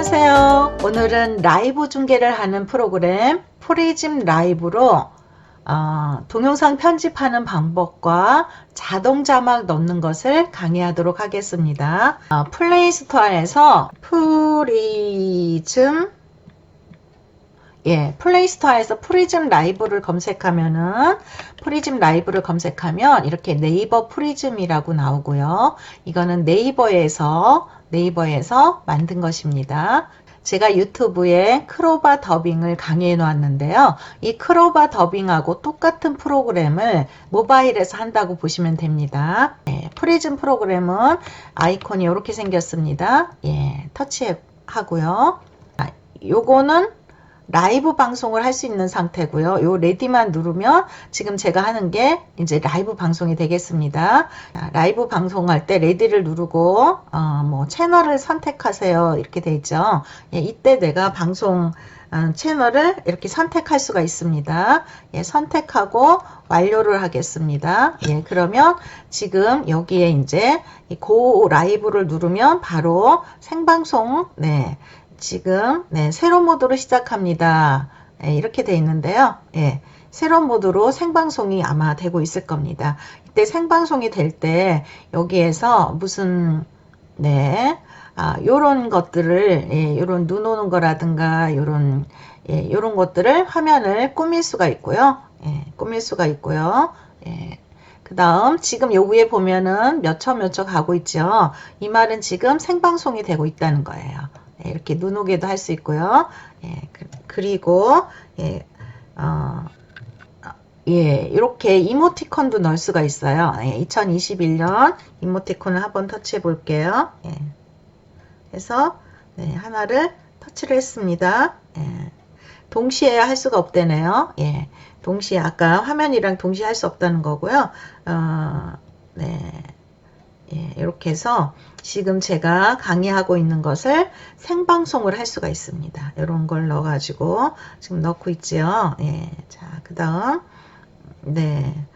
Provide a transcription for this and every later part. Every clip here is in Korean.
안녕하세요. 오늘은 라이브 중계를 하는 프로그램 프리즘 라이브로 어, 동영상 편집하는 방법과 자동 자막 넣는 것을 강의하도록 하겠습니다. 어, 플레이스토어에서 프리즘 예, 플레이스토어에서 프리즘 라이브를 검색하면은 프리즘 라이브를 검색하면 이렇게 네이버 프리즘이라고 나오고요. 이거는 네이버에서 네이버에서 만든 것입니다. 제가 유튜브에 크로바 더빙을 강의해 놓았는데요. 이 크로바 더빙하고 똑같은 프로그램을 모바일에서 한다고 보시면 됩니다. 예, 프리즘 프로그램은 아이콘이 이렇게 생겼습니다. 예, 터치하고요. 아, 요거는 라이브 방송을 할 수 있는 상태고요. 요 레디만 누르면 지금 제가 하는 게 이제 라이브 방송이 되겠습니다. 라이브 방송할 때 레디를 누르고 어, 뭐 채널을 선택하세요 이렇게 돼 있죠. 예, 이때 내가 방송 어, 채널을 이렇게 선택할 수가 있습니다. 예, 선택하고 완료를 하겠습니다. 예, 그러면 지금 여기에 이제 고 라이브를 누르면 바로 생방송 네, 지금 네, 새로운 모드로 시작합니다. 네, 이렇게 돼 있는데요. 예, 새로운 모드로 생방송이 아마 되고 있을 겁니다. 이때 생방송이 될 때 여기에서 무슨 네, 아, 요런 것들을 예, 요런 눈 오는 거라든가 요런 예, 요런 것들을 화면을 꾸밀 수가 있고요. 예, 꾸밀 수가 있고요. 예. 그 다음 지금 요 위에 보면은 몇초몇초 가고 있죠. 이 말은 지금 생방송이 되고 있다는 거예요. 예, 이렇게 눈 오게도 할 수 있고요. 예, 그, 리고 예, 어, 예, 이렇게 이모티콘도 넣을 수가 있어요. 예, 2021년 이모티콘을 한번 터치해 볼게요. 예. 해서 네, 하나를 터치를 했습니다. 예. 동시에 할 수가 없대네요. 예. 동시에 아까 화면이랑 동시에 할 수 없다는 거고요. 어, 네. 예, 이렇게 해서 지금 제가 강의하고 있는 것을 생방송을 할 수가 있습니다. 이런 걸 넣어가지고 지금 넣고 있죠. 예, 자, 그 다음, 네.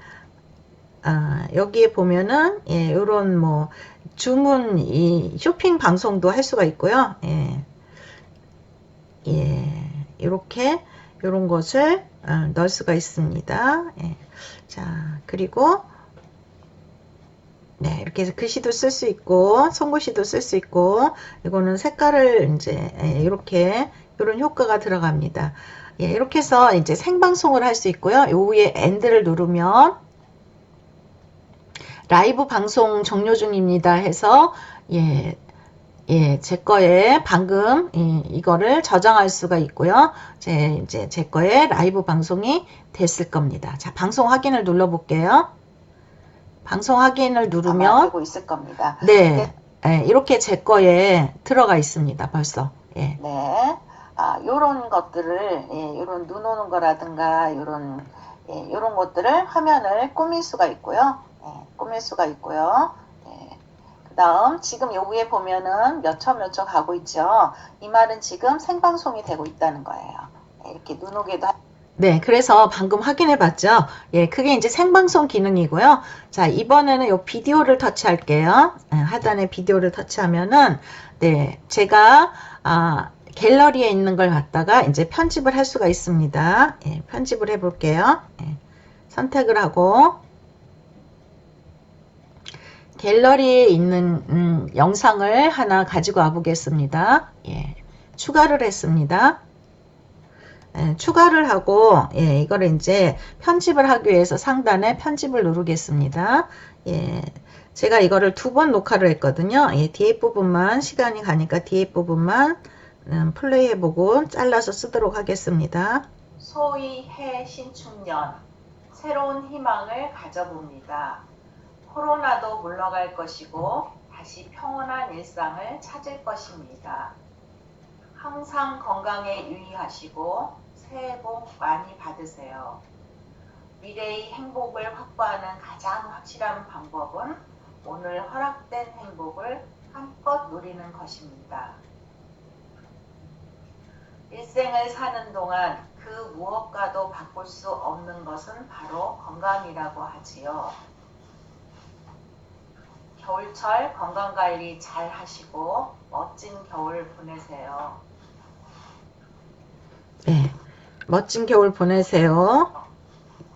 아, 여기에 보면은, 예, 요런 뭐, 주문, 이, 쇼핑 방송도 할 수가 있고요. 예, 예, 이렇게, 요런 것을 어, 넣을 수가 있습니다. 예, 자, 그리고, 네, 이렇게 해서 글씨도 쓸 수 있고, 손글씨도 쓸 수 있고, 이거는 색깔을 이제 이렇게 이런 효과가 들어갑니다. 예, 이렇게 해서 이제 생방송을 할 수 있고요. 요 위에 엔드를 누르면 라이브 방송 종료 중입니다 해서 예, 예, 제 거에 방금 예, 이거를 저장할 수가 있고요. 제 이제 제 거에 라이브 방송이 됐을 겁니다. 자, 방송 확인을 눌러 볼게요. 방송 확인을 누르면 되고 있을 겁니다. 네, 네, 이렇게 제 거에 들어가 있습니다. 벌써. 예. 네. 아, 요런 것들을 예, 요런 눈 오는 거라든가 요런 예, 요런 것들을 화면을 꾸밀 수가 있고요. 예, 꾸밀 수가 있고요. 예. 그다음 지금 요 위에 보면은 몇초몇초 가고 있죠. 이 말은 지금 생방송이 되고 있다는 거예요. 예, 이렇게 눈 오게도 하- 네, 그래서 방금 확인해 봤죠? 예, 그게 이제 생방송 기능이고요. 자, 이번에는 요 비디오를 터치할게요. 예, 하단에 비디오를 터치하면은, 네, 제가, 아, 갤러리에 있는 걸 갖다가 이제 편집을 할 수가 있습니다. 예, 편집을 해 볼게요. 예, 선택을 하고, 갤러리에 있는, 음, 영상을 하나 가지고 와 보겠습니다. 예, 추가를 했습니다. 예, 추가를 하고 예, 이거를 이제 편집을 하기 위해서 상단에 편집을 누르겠습니다. 예, 제가 이거를 두 번 녹화를 했거든요. 예, 뒤에 부분만 시간이 가니까 뒤에 부분만 음, 플레이해보고 잘라서 쓰도록 하겠습니다. 소위 해 신축년 새로운 희망을 가져봅니다. 코로나도 물러갈 것이고 다시 평온한 일상을 찾을 것입니다. 항상 건강에 유의하시고 새해 복 많이 받으세요. 미래의 행복을 확보하는 가장 확실한 방법은 오늘 허락된 행복을 한껏 누리는 것입니다. 일생을 사는 동안 그 무엇과도 바꿀 수 없는 것은 바로 건강이라고 하지요. 겨울철 건강관리 잘 하시고 멋진 겨울 보내세요. 네. 멋진 겨울 보내세요.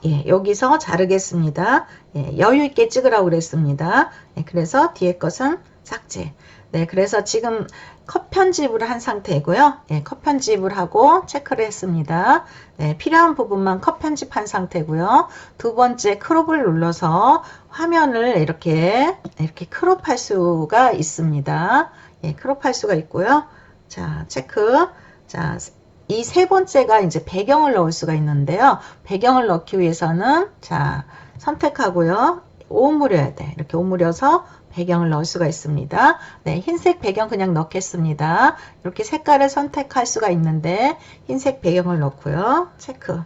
예, 여기서 자르겠습니다. 예, 여유 있게 찍으라고 그랬습니다. 예, 그래서 뒤에 것은 삭제. 네, 그래서 지금 컷 편집을 한 상태고요. 예, 컷 편집을 하고 체크를 했습니다. 네, 필요한 부분만 컷 편집한 상태고요. 두 번째 크롭을 눌러서 화면을 이렇게 이렇게 크롭할 수가 있습니다. 예, 크롭할 수가 있고요. 자, 체크. 자, 이 세 번째가 이제 배경을 넣을 수가 있는데요. 배경을 넣기 위해서는 자 선택하고요. 오므려야 돼. 이렇게 오므려서 배경을 넣을 수가 있습니다. 네, 흰색 배경 그냥 넣겠습니다. 이렇게 색깔을 선택할 수가 있는데 흰색 배경을 넣고요. 체크.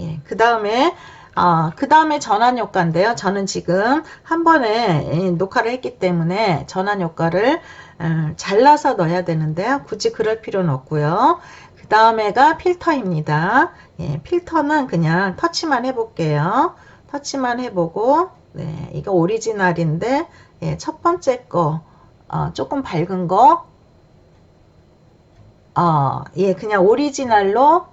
예, 그 다음에 아, 그 다음에 전환 효과인데요. 저는 지금 한 번에 예, 녹화를 했기 때문에 전환 효과를 음, 잘라서 넣어야 되는데요. 굳이 그럴 필요는 없고요. 그 다음에가 필터입니다. 예, 필터는 그냥 터치만 해볼게요. 터치만 해보고, 네, 이거 오리지널인데, 예, 첫 번째 거, 어, 조금 밝은 거, 어, 예, 그냥 오리지널로,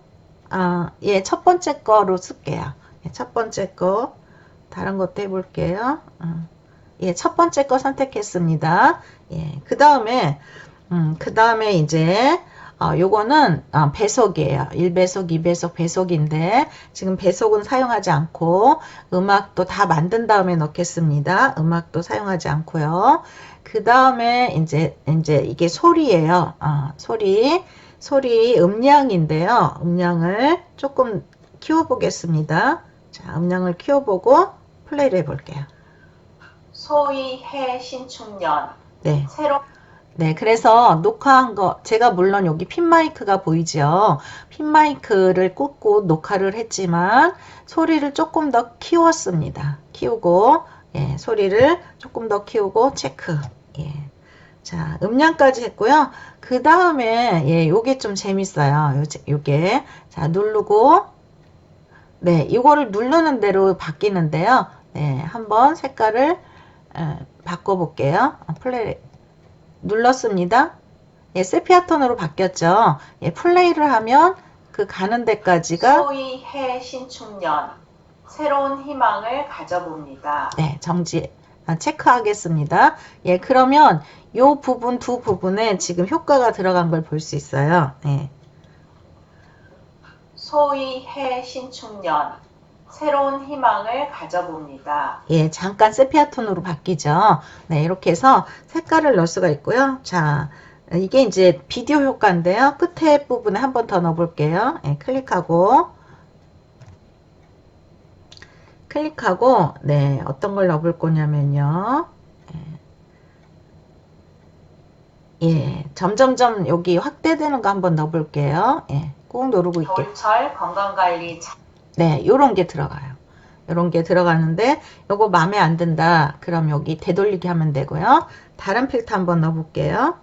아, 예, 첫 번째 거로 쓸게요. 예, 첫 번째 거, 다른 것도 해볼게요. 어, 예, 첫 번째 거 선택했습니다. 예, 그 다음에, 음, 그 다음에 이제, 어, 요거는 어, 배속이에요. 1배속, 2배속, 배속인데 지금 배속은 사용하지 않고 음악도 다 만든 다음에 넣겠습니다. 음악도 사용하지 않고요. 그 다음에 이제 이제 이게 소리예요. 어, 소리, 소리 음량인데요. 음량을 조금 키워보겠습니다. 자, 음량을 키워보고 플레이를 해볼게요. 소위 해 신축년 네. 새로 네, 그래서 녹화한 거, 제가 물론 여기 핀 마이크가 보이죠? 핀 마이크를 꽂고 녹화를 했지만 소리를 조금 더 키웠습니다. 키우고, 예, 소리를 조금 더 키우고 체크. 예. 자, 음량까지 했고요. 그 다음에, 예, 요게 좀 재밌어요. 요, 요게. 자, 누르고, 네, 이거를 누르는 대로 바뀌는데요. 네, 한번 색깔을 에, 바꿔볼게요. 아, 플레이, 눌렀습니다. 예, 세피아 톤으로 바뀌었죠. 예, 플레이를 하면 그 가는 데까지가 소위 해 신축년 새로운 희망을 가져봅니다. 네, 정지 아, 체크하겠습니다. 예, 그러면 요 부분 두 부분에 지금 효과가 들어간 걸 볼 수 있어요. 예. 소위 해 신축년 새로운 희망을 가져봅니다. 예, 잠깐 세피아 톤으로 바뀌죠. 네, 이렇게 해서 색깔을 넣을 수가 있고요. 자, 이게 이제 비디오 효과인데요. 끝에 부분에 한 번 더 넣어볼게요. 예, 클릭하고, 클릭하고, 네, 어떤 걸 넣어볼 거냐면요. 예, 예, 점점점 여기 확대되는 거 한번 넣어볼게요. 예, 꾹 누르고 있게. 겨울철 건강관리 잘 네, 요런 게 들어가요. 요런 게 들어가는데 요거 마음에 안 든다. 그럼 여기 되돌리기 하면 되고요. 다른 필터 한번 넣어 볼게요.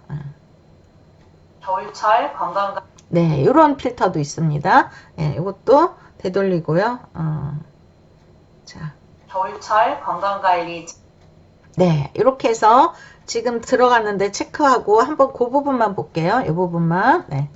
겨울철 건강관 네, 요런 필터도 있습니다. 네, 요것도 되돌리고요. 어, 자, 겨울철 건강관리 네, 이렇게 해서 지금 들어갔는데 체크하고 한번 그 부분만 볼게요. 이 부분만. 네.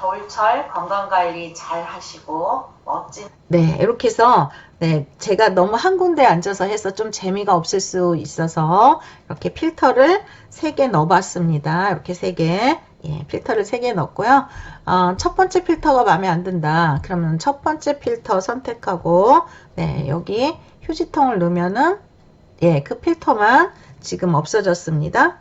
겨울철 건강관리 잘 하시고 멋진 네, 이렇게 해서 네, 제가 너무 한 군데 앉아서 해서 좀 재미가 없을 수 있어서 이렇게 필터를 3개 넣어봤습니다. 이렇게 3개. 예, 필터를 3개 넣었고요. 어, 첫 번째 필터가 마음에 안 든다. 그러면 첫 번째 필터 선택하고 네, 여기 휴지통을 넣으면은 예, 그 필터만 지금 없어졌습니다.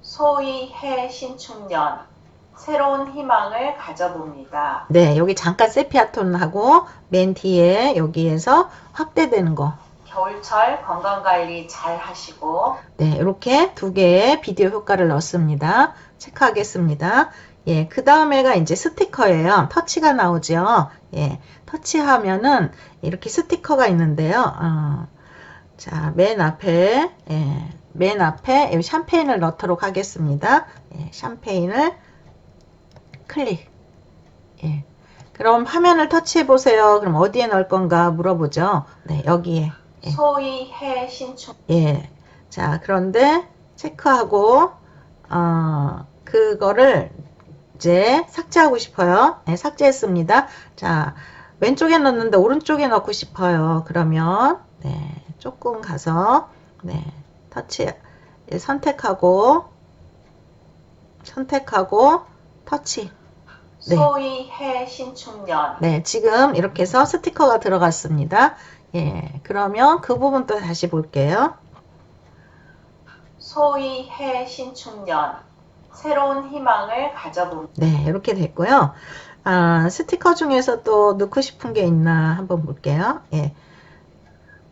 소위 해 신축년 새로운 희망을 가져봅니다. 네, 여기 잠깐 세피아 톤하고 맨 뒤에 여기에서 확대되는 거 겨울철 건강관리 잘 하시고 네, 이렇게 두 개의 비디오 효과를 넣었습니다. 체크하겠습니다. 예, 그 다음에가 이제 스티커예요. 터치가 나오죠. 예, 터치하면은 이렇게 스티커가 있는데요. 어, 자, 맨 앞에, 예, 맨 앞에 이 샴페인을 넣도록 하겠습니다. 예, 샴페인을 클릭. 예. 그럼 화면을 터치해 보세요. 그럼 어디에 넣을 건가 물어보죠. 네, 여기에. 예. 소위 해 신축 예. 자, 그런데 체크하고, 어, 그거를 이제 삭제하고 싶어요. 네, 삭제했습니다. 자, 왼쪽에 넣는데 오른쪽에 넣고 싶어요. 그러면, 네, 조금 가서, 네, 터치, 예, 선택하고, 선택하고, 터치. 네. 소위 해 신축년 네, 지금 이렇게 해서 스티커가 들어갔습니다. 예, 그러면 그 부분 또 다시 볼게요. 소위 해 신축년 새로운 희망을 가져봅니다. 네, 이렇게 됐고요. 아, 스티커 중에서 또 넣고 싶은 게 있나 한번 볼게요. 예.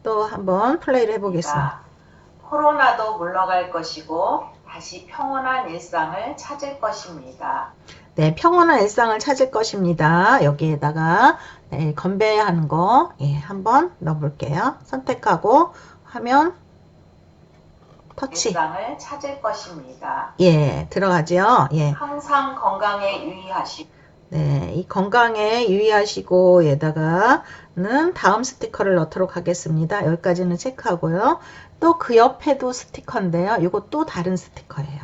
또 한번 플레이를 해보겠습니다. 코로나도 물러갈 것이고 다시 평온한 일상을 찾을 것입니다. 네, 평온한 일상을 찾을 것입니다. 여기에다가 네, 건배하는 거 예, 한번 넣어볼게요. 선택하고 화면 터치. 일상을 찾을 것입니다. 예, 들어가죠. 예. 항상 건강에 유의하시고 네, 이 건강에 유의하시고 에다가는 다음 스티커를 넣도록 하겠습니다. 여기까지는 체크하고요. 또 그 옆에도 스티커인데요. 또 다른 스티커예요.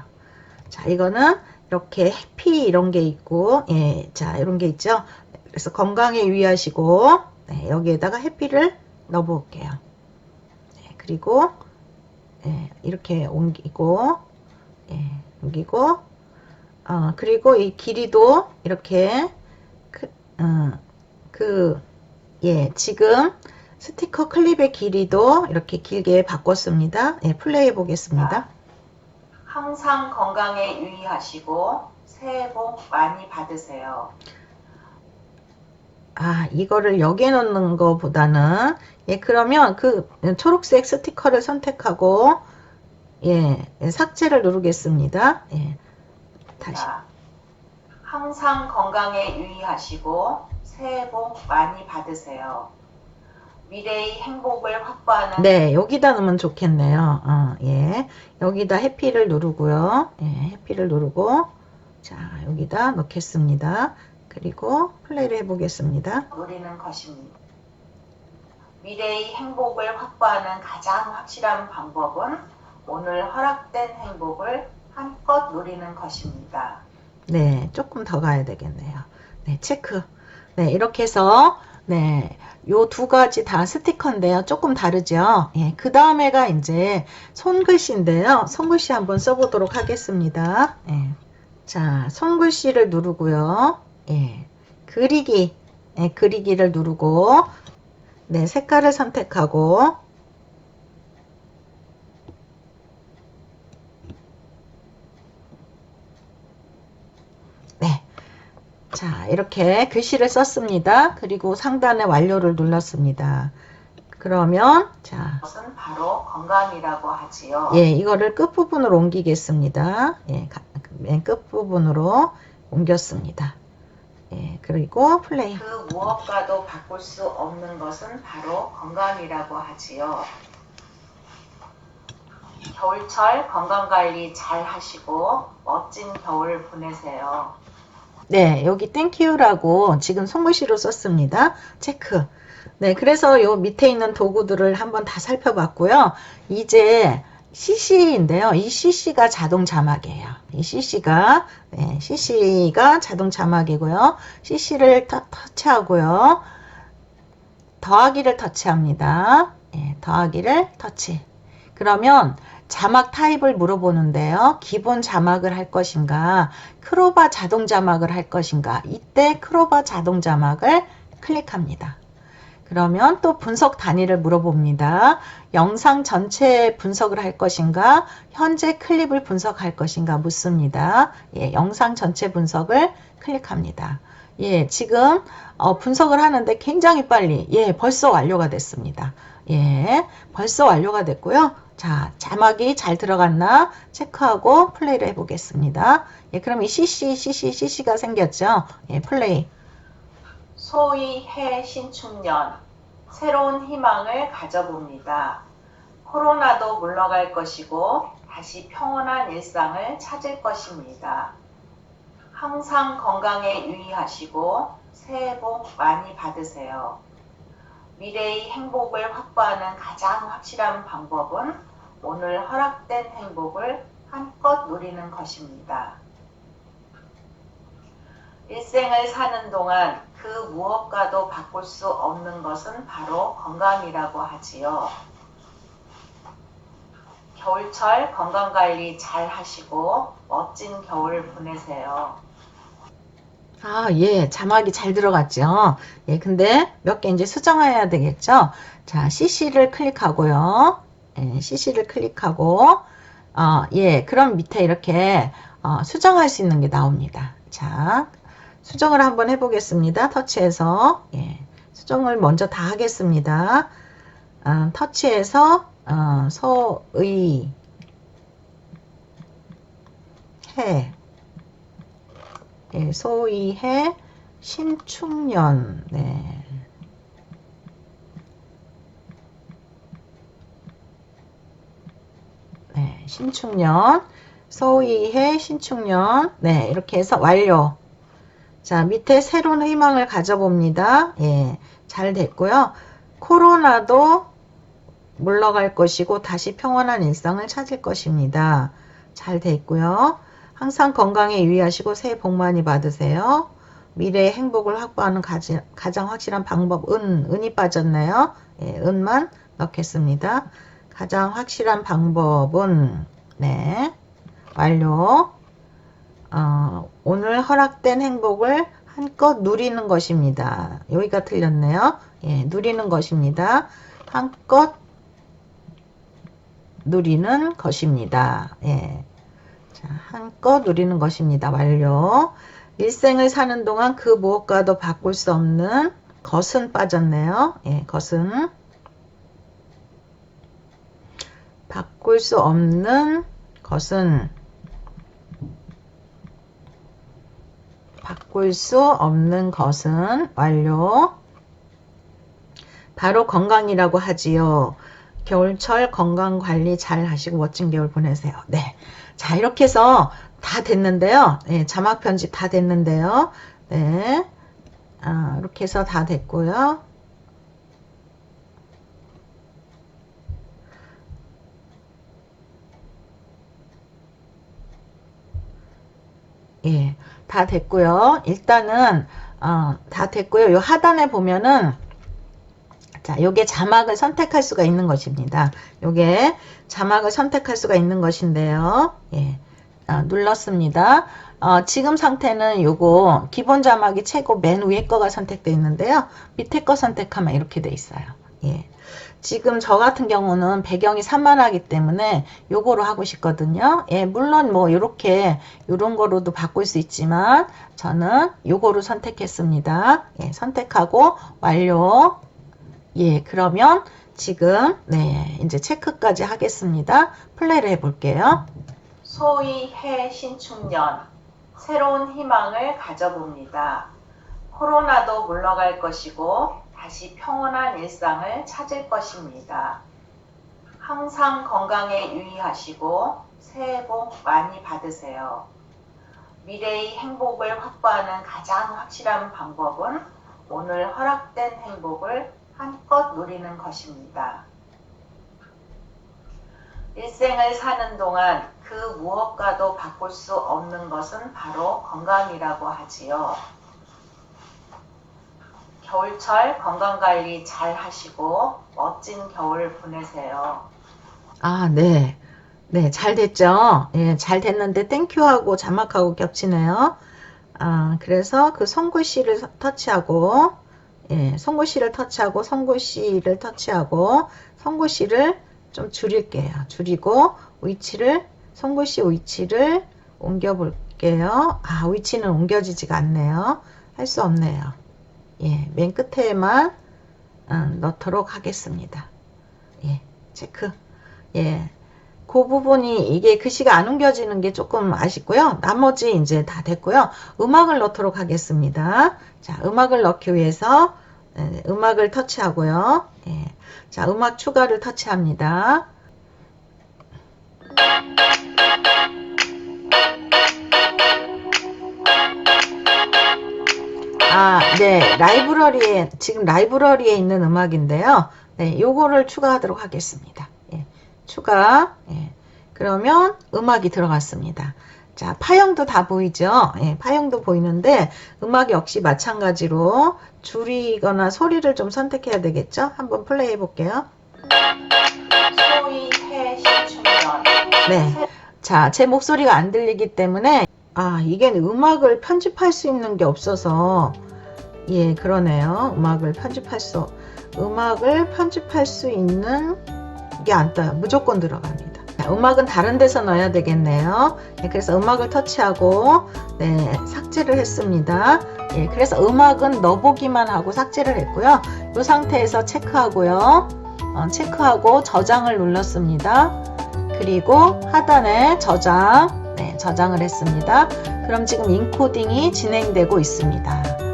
자, 이거는 이렇게 해피 이런 게 있고, 예, 자, 이런 게 있죠. 그래서 건강에 유의하시고, 네, 여기에다가 해피를 넣어볼게요. 네, 그리고, 예, 이렇게 옮기고, 예, 옮기고, 어, 그리고 이 길이도 이렇게 그, 어, 그, 예, 지금 스티커 클립의 길이도 이렇게 길게 바꿨습니다. 예, 플레이 해 보겠습니다. 항상 건강에 유의하시고 새해 복 많이 받으세요. 아, 이거를 여기에 넣는 것보다는, 예, 그러면 그 초록색 스티커를 선택하고, 예, 예, 삭제를 누르겠습니다. 예, 다시. 자, 항상 건강에 유의하시고 새해 복 많이 받으세요. 미래의 행복을 확보하는 네, 여기다 넣으면 좋겠네요. 어, 예. 여기다 해피를 누르고요. 예, 해피를 누르고, 자, 여기다 넣겠습니다. 그리고 플레이를 해보겠습니다. 누리는 것입니다. 미래의 행복을 확보하는 가장 확실한 방법은 오늘 허락된 행복을 한껏 누리는 것입니다. 네, 조금 더 가야 되겠네요. 네, 체크. 네, 이렇게 해서, 네, 요 두 가지 다 스티커인데요. 조금 다르죠? 예, 그 다음에가 이제 손글씨인데요. 손글씨 한번 써보도록 하겠습니다. 예. 자, 손글씨를 누르고요. 예, 그리기. 예, 그리기를 누르고, 네, 색깔을 선택하고, 자, 이렇게 글씨를 썼습니다. 그리고 상단에 완료를 눌렀습니다. 그러면, 자, 그것은 바로 건강이라고 하지요. 예, 이거를 끝부분으로 옮기겠습니다. 예, 가- 맨 끝부분으로 옮겼습니다. 예, 그리고 플레이. 그 무엇과도 바꿀 수 없는 것은 바로 건강이라고 하지요. 겨울철 건강관리 잘 하시고 멋진 겨울 보내세요. 네, 여기 땡큐라고 지금 손글씨로 썼습니다. 체크. 네, 그래서 요 밑에 있는 도구들을 한번 다 살펴봤고요. 이제 CC인데요. 이 CC가 자동 자막이에요. 이 CC가, 네, CC가 자동 자막이고요. CC를 터, 터치하고요. 더하기를 터치합니다. 예, 더하기를 터치. 그러면 자막 타입을 물어보는데요. 기본 자막을 할 것인가, 크로바 자동 자막을 할 것인가. 이때 크로바 자동 자막을 클릭합니다. 그러면 또 분석 단위를 물어봅니다. 영상 전체 분석을 할 것인가, 현재 클립을 분석할 것인가 묻습니다. 예, 영상 전체 분석을 클릭합니다. 예, 지금 어, 분석을 하는데 굉장히 빨리, 예, 벌써 완료가 됐습니다. 예, 벌써 완료가 됐고요. 자, 자막이 잘 들어갔나 체크하고 플레이를 해보겠습니다. 예, 그럼 이 CC, CC, CC가 생겼죠? 예, 플레이. 소위 해 신축년 새로운 희망을 가져봅니다. 코로나도 물러갈 것이고 다시 평온한 일상을 찾을 것입니다. 항상 건강에 유의하시고 새해 복 많이 받으세요. 미래의 행복을 확보하는 가장 확실한 방법은 오늘 허락된 행복을 한껏 누리는 것입니다. 일생을 사는 동안 그 무엇과도 바꿀 수 없는 것은 바로 건강이라고 하지요. 겨울철 건강관리 잘 하시고 멋진 겨울 보내세요. 아, 예, 자막이 잘 들어갔죠? 예, 근데 몇 개 이제 수정해야 되겠죠? 자, CC를 클릭하고요. 예, CC를 클릭하고, 어, 예, 그럼 밑에 이렇게 어, 수정할 수 있는 게 나옵니다. 자, 수정을 한번 해보겠습니다. 터치해서, 예, 수정을 먼저 다 하겠습니다. 어, 터치해서, 어, 소의, 해, 예, 소위 해 신축년 네. 네, 신축년 소위 해 신축년 네, 이렇게 해서 완료. 자, 밑에 새로운 희망을 가져봅니다. 예, 잘 됐고요. 코로나도 물러갈 것이고 다시 평온한 일상을 찾을 것입니다. 잘 됐고요. 항상 건강에 유의하시고 새해 복 많이 받으세요. 미래의 행복을 확보하는 가지, 가장 확실한 방법, 은, 은이 빠졌네요. 예, 은만 넣겠습니다. 가장 확실한 방법은, 네, 완료. 어, 오늘 허락된 행복을 한껏 누리는 것입니다. 여기가 틀렸네요. 예, 누리는 것입니다. 한껏 누리는 것입니다. 예. 자, 한껏 누리는 것입니다. 완료. 일생을 사는 동안 그 무엇과도 바꿀 수 없는 것은 빠졌네요. 예, 것은 바꿀 수 없는 것은 바꿀 수 없는 것은 완료. 바로 건강이라고 하지요. 겨울철 건강 관리 잘 하시고 멋진 겨울 보내세요. 네. 자, 이렇게 해서 다 됐는데요. 네, 자막 편집 다 됐는데요. 네. 아, 이렇게 해서 다 됐고요. 예, 다 됐고요. 일단은 어, 다 됐고요. 요 하단에 보면은 자, 요게 자막을 선택할 수가 있는 것입니다. 요게 자막을 선택할 수가 있는 것인데요. 예, 아, 눌렀습니다. 어, 지금 상태는 요거 기본 자막이 최고 맨 위에 거가 선택되어 있는데요. 밑에 거 선택하면 이렇게 돼 있어요. 예. 지금 저 같은 경우는 배경이 산만하기 때문에 요거로 하고 싶거든요. 예, 물론 뭐 요렇게 요런 거로도 바꿀 수 있지만 저는 요거로 선택했습니다. 예, 선택하고 완료. 예, 그러면 지금 네, 이제 체크까지 하겠습니다. 플레이를 해 볼게요. 소위 해 신축년 새로운 희망을 가져봅니다. 코로나도 물러갈 것이고 다시 평온한 일상을 찾을 것입니다. 항상 건강에 유의하시고 새해 복 많이 받으세요. 미래의 행복을 확보하는 가장 확실한 방법은 오늘 허락된 행복을 한껏 누리는 것입니다. 일생을 사는 동안 그 무엇과도 바꿀 수 없는 것은 바로 건강이라고 하지요. 겨울철 건강관리 잘 하시고 멋진 겨울 보내세요. 아, 네. 네, 잘 됐죠? 예, 잘 됐는데 땡큐하고 자막하고 겹치네요. 아, 그래서 그 손글씨를 터치하고 예, 손글씨를 터치하고 손글씨를 터치하고 손글씨를 좀 줄일게요. 줄이고 위치를 손글씨 위치를 옮겨 볼게요. 아, 위치는 옮겨지지가 않네요. 할 수 없네요. 예, 맨 끝에만 음, 넣도록 하겠습니다. 예, 체크. 예. 그 부분이 이게 글씨가 안 옮겨지는 게 조금 아쉽고요. 나머지 이제 다 됐고요. 음악을 넣도록 하겠습니다. 자, 음악을 넣기 위해서 네, 음악을 터치하고요. 예. 자, 음악 추가를 터치합니다. 아, 네. 라이브러리에, 지금 라이브러리에 있는 음악인데요. 네, 요거를 추가하도록 하겠습니다. 예, 추가. 예, 그러면 음악이 들어갔습니다. 자, 파형도 다 보이죠? 예, 파형도 보이는데 음악 역시 마찬가지로 줄이거나 소리를 좀 선택해야 되겠죠? 한번 플레이 해 볼게요. 네. 자, 제 목소리가 안 들리기 때문에 아, 이게 음악을 편집할 수 있는 게 없어서 예, 그러네요. 음악을 편집할 수 음악을 편집할 수 있는 게 안 떠요. 무조건 들어갑니다. 자, 음악은 다른 데서 넣어야 되겠네요. 예, 그래서 음악을 터치하고 네, 삭제를 했습니다. 예, 그래서 음악은 넣어보기만 하고 삭제를 했고요. 이 상태에서 체크하고요. 어, 체크하고 저장을 눌렀습니다. 그리고 하단에 저장, 네, 저장을 했습니다. 그럼 지금 인코딩이 진행되고 있습니다.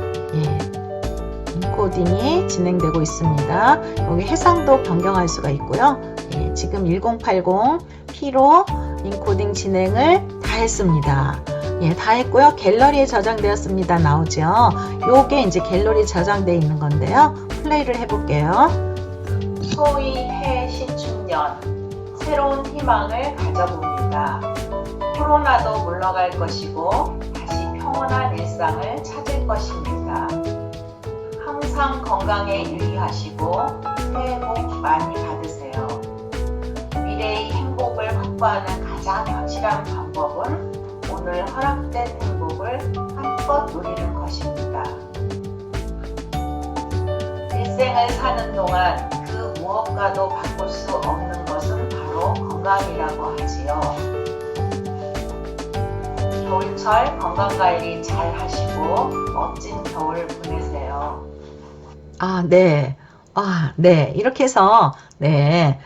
예, 인코딩이 진행되고 있습니다. 여기 해상도 변경할 수가 있고요. 예, 지금 1080p로 인코딩 진행을 다 했습니다. 예, 다 했고요. 갤러리에 저장되었습니다. 나오죠. 요게 이제 갤러리에 저장되어 있는 건데요. 플레이를 해볼게요. 소위 해시충전. 새로운 희망을 가져봅니다. 코로나도 물러갈 것이고 다시 평온한 일상을 찾을 것입니다. 항상 건강에 유의하시고 새해 복 많이 받으세요. 미래의 행복을 확보하는 가장 확실한 방법은 오늘 허락된 행복을 한껏 누리는 것입니다. 일생을 사는 동안 그 무엇과도 바꿀 수 없는 것은 바로 건강이라고 하지요. 겨울철 건강관리 잘 하시고 멋진 겨울 보내세요. 아, 네. 아, 네. 이렇게 해서, 네.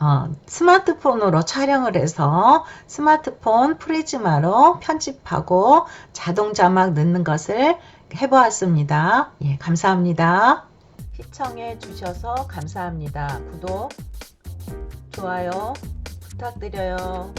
어, 스마트폰으로 촬영을 해서 스마트폰 프리즈마로 편집하고 자동 자막 넣는 것을 해보았습니다. 예, 감사합니다. 시청해 주셔서 감사합니다. 구독, 좋아요 부탁드려요.